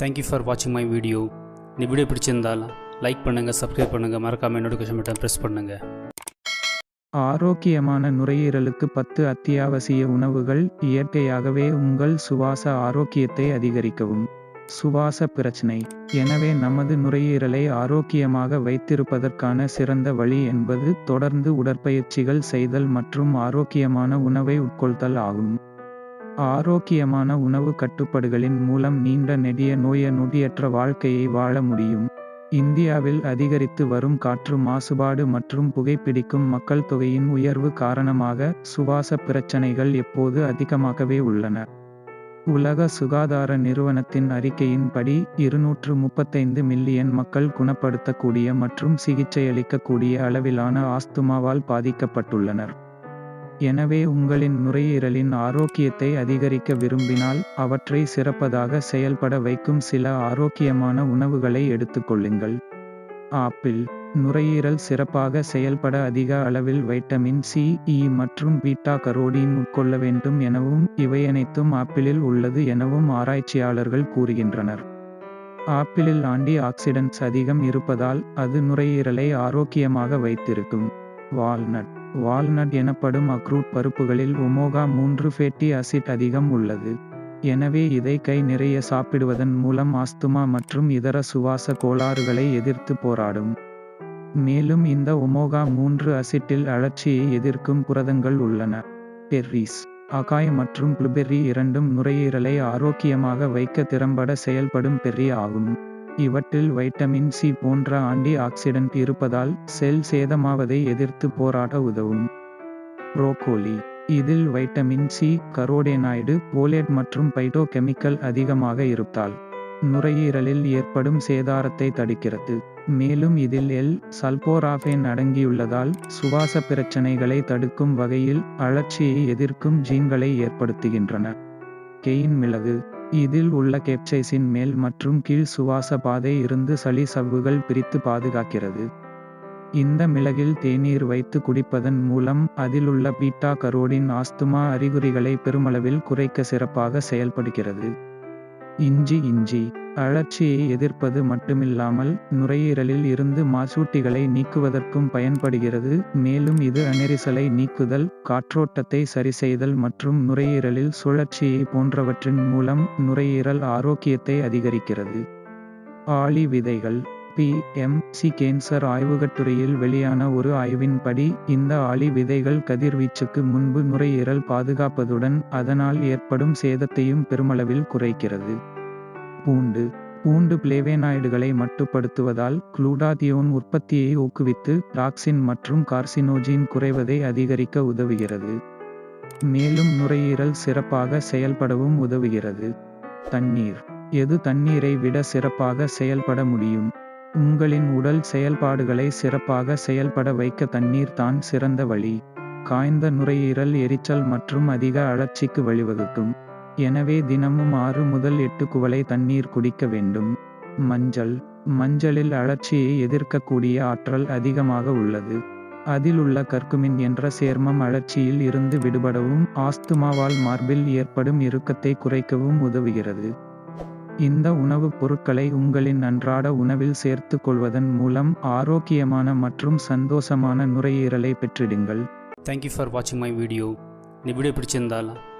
Thank you for வாட்சிங் my video இந்த video பிடிச்சிருந்தால் லைக் பண்ணுங்கள் சப்ஸ்கிரைப் பண்ணுங்கள் மறக்காமல் நோட்டிஃபிகேஷன் பட்டன் ப்ரெஸ் பண்ணுங்கள் ஆரோக்கியமான நுரையீரலுக்கு பத்து அத்தியாவசிய உணவுகள் இயற்கையாகவே உங்கள் சுவாச ஆரோக்கியத்தை அதிகரிக்கவும். சுவாச பிரச்சனை. எனவே நமது நுரையீரலை ஆரோக்கியமாக வைத்திருப்பதற்கான சிறந்த வழி என்பது தொடர்ந்து உடற்பயிற்சிகள் செய்தல் மற்றும் ஆரோக்கியமான உணவை உட்கொள்தல் ஆகும். ஆரோக்கியமான உணவு கட்டுப்பாடுகளின் மூலம் நீண்ட நெடிய நோய நொடியற்ற வாழ்க்கையை வாழ முடியும். இந்தியாவில் அதிகரித்து வரும் காற்று மாசுபாடு மற்றும் புகைப்பிடிக்கும் மக்கள் தொகையின் உயர்வு காரணமாக சுவாச பிரச்சனைகள் எப்போது அதிகமாகவே உள்ளன. உலக சுகாதார நிறுவனத்தின் அறிக்கையின்படி இருநூற்று முப்பத்தைந்து மில்லியன் மக்கள் குணப்படுத்தக்கூடிய மற்றும் சிகிச்சையளிக்கக்கூடிய அளவிலான ஆஸ்துமாவால் பாதிக்கப்பட்டுள்ளனர். எனவே உங்களின் நுரையீரலின் ஆரோக்கியத்தை அதிகரிக்க விரும்பினால் அவற்றை சிறப்பதாக செயல்பட வைக்கும் சில ஆரோக்கியமான உணவுகளை எடுத்துக்கொள்ளுங்கள். ஆப்பிள். நுரையீரல் சிறப்பாக செயல்பட அதிக அளவில் வைட்டமின் சி இ மற்றும் பீட்டா கரோடின் உட்கொள்ள வேண்டும் எனவும் இவையனைத்தும் ஆப்பிளில் உள்ளது எனவும் ஆராய்ச்சியாளர்கள் கூறுகின்றனர். ஆப்பிளில் ஆன்டி ஆக்சிடென்ட்ஸ் அதிகம் இருப்பதால் அது நுரையீரலை ஆரோக்கியமாக வைத்திருக்கும். வால்நட். வால்நட் எனப்படும் அக்ரூட் பருப்புகளில் ஒமோகா மூன்று ஃபேட்டி அசிட் அதிகம் உள்ளது. எனவே இதை கை நிறைய சாப்பிடுவதன் மூலம் ஆஸ்துமா மற்றும் இதர சுவாச கோளாறுகளை எதிர்த்து போராடும். மேலும் இந்த ஒமோகா மூன்று அசிட்டில் அழற்சியை எதிர்க்கும் புரதங்கள் உள்ளன. பெர்ரிஸ் அகாய் மற்றும் ப்ளூபெர்ரி இரண்டும் நுரையீரலை ஆரோக்கியமாக வைக்க திறம்பட செயல்படும் பெர்ரி ஆகும். இவற்றில் வைட்டமின் சி போன்ற ஆன்டி ஆக்சிடென்ட் இருப்பதால் செல் சேதமாவதை எதிர்த்து போராட உதவும். புரோக்கோலி இதில் வைட்டமின் சி கரோடேனாய்டு போலேட் மற்றும் பைட்டோகெமிக்கல் அதிகமாக இருப்பதால் நுரையீரலில் ஏற்படும் சேதாரத்தை தடுக்கிறது. மேலும் இதில் எல் சல்போராஃபேன் அடங்கியுள்ளதால் சுவாச பிரச்சனைகளை தடுக்கும் வகையில் அழற்சியை எதிர்க்கும் ஜீன்களை ஏற்படுத்துகின்றன. கெயின் மிளகு. இதில் உள்ள கெப்சைசின் மேல் மற்றும் கீழ் சுவாச பாதை இருந்து சளி சவ்வுகள் பிரித்து பாதுகாக்கிறது. இந்த மிளகில் தேநீர் வைத்து குடிப்பதன் மூலம் அதிலுள்ள பீட்டா கரோடின் ஆஸ்துமா அறிகுறிகளை பெருமளவில் குறைக்க சிறப்பாக செயல்படுகிறது. இஞ்சி இஞ்சி. அழற்சியை எதிர்ப்பது மட்டுமில்லாமல் நுரையீரலில் இருந்து மாசூட்டிகளை நீக்குவதற்கும் பயன்படுகிறது. மேலும் இது அநெரிசலை நீக்குதல் காற்றோட்டத்தை சரிசெய்தல் மற்றும் நுரையீரலில் சுழற்சியை போன்றவற்றின் மூலம் நுரையீரல் ஆரோக்கியத்தை அதிகரிக்கிறது. ஆளி விதைகள். பிஎம்சி கேன்சர் ஆய்வுகட்டுரையில் வெளியான ஒரு ஆய்வின்படி இந்த ஆளி விதைகள் கதிர்வீச்சுக்கு முன்பு நுரையீரல் பாதுகாப்பதுடன் அதனால் ஏற்படும் சேதத்தையும் பெருமளவில் குறைக்கிறது. பூண்டு பூண்டு பிளேவேனாய்டுகளை மட்டுப்படுத்துவதால் குளூடாதியோன் உற்பத்தியை ஊக்குவித்து டாக்சின் மற்றும் கார்சினோஜின் குறைவதை அதிகரிக்க உதவுகிறது. மேலும் நுரையீரல் சிறப்பாக செயல்படவும் உதவுகிறது. தண்ணீர். எது தண்ணீரை விட சிறப்பாக செயல்பட முடியும்? உங்களின் உடல் செயல்பாடுகளை சிறப்பாக செயல்பட வைக்க தண்ணீர் தான் சிறந்த வழி. காய்ந்த நுரையீரல் எரிச்சல் மற்றும் அதிக அழற்சிக்கு வழிவகுக்கும். எனவே தினமும் ஆறு முதல் எட்டு குவளை தண்ணீர் குடிக்க வேண்டும். மஞ்சள். மஞ்சளில் அழற்சியை எதிர்க்கக்கூடிய ஆற்றல் அதிகமாக உள்ளது. அதில் உள்ள கர்க்குமின் என்ற சேர்மம் அழற்சியில் இருந்து விடுபடவும் ஆஸ்துமாவால் மார்பில் ஏற்படும் இறுக்கத்தை குறைக்கவும் உதவுகிறது. இந்த உணவுப் பொருட்களை உங்களின் அன்றாட உணவில் சேர்த்து கொள்வதன் மூலம் ஆரோக்கியமான மற்றும் சந்தோஷமான நுரையீரலை பெற்றிடுங்கள். தேங்க்யூ ஃபார் வாட்சிங் மை வீடியோ இந்த வீடியோ பிடிச்சிருந்தால்